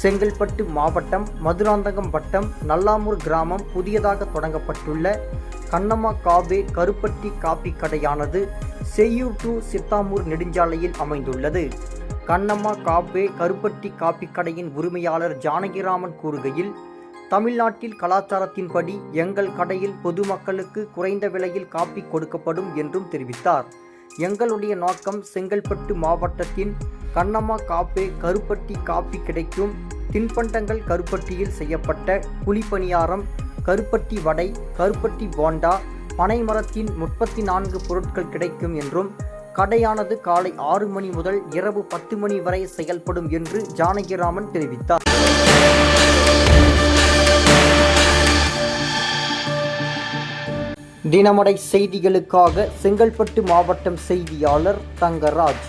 செங்கல்பட்டு மாவட்டம் மதுராந்தகம் வட்டம் நல்லாமூர் கிராமம் புதியதாக தொடங்கப்பட்டுள்ள கண்ணம்மா காபே கருப்பட்டி காபி கடையானது செய்யூர் டு சித்தாமூர் நெடுஞ்சாலையில் அமைந்துள்ளது. கண்ணம்மா காபே கருப்பட்டி காபி கடையின் உரிமையாளர் ஜானகிராமன் கூறுகையில் தமிழ்நாட்டில் கலாச்சாரத்தின்படி எங்கள் கடையில் பொதுமக்களுக்கு குறைந்த விலையில் காப்பி கொடுக்கப்படும் என்றும் தெரிவித்தார். எங்களுடைய நோக்கம் செங்கல்பட்டு மாவட்டத்தின் கண்ணம்மா காப்பே கருப்பட்டி காப்பி கிடைக்கும். தின்பண்டங்கள் கருப்பட்டியில் செய்யப்பட்ட குழிப்பணியாரம் கருப்பட்டி வடை கருப்பட்டி போண்டா பனைமரத்தின் முப்பத்தி நான்கு பொருட்கள் கிடைக்கும் என்றும் கடையானது காலை ஆறு மணி முதல் இரவு பத்து மணி வரை செயல்படும் என்று ஜானகிராமன் தெரிவித்தார். தினமடை செய்திகளுக்காக செங்கல்பட்டு மாவட்டம் செய்தியாளர் தங்கராஜ்.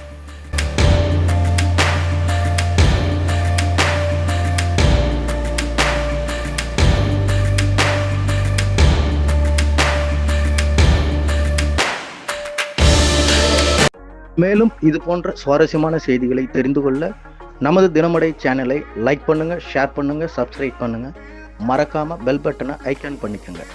மேலும் இது போன்ற சுவாரஸ்யமான செய்திகளை தெரிந்து கொள்ள நமது தினமடை சேனலை லைக் பண்ணுங்க ஷேர் பண்ணுங்க சப்ஸ்கிரைப் பண்ணுங்க. மறக்காம பெல் பட்டனை ஐக்கான் பண்ணிக்கோங்க.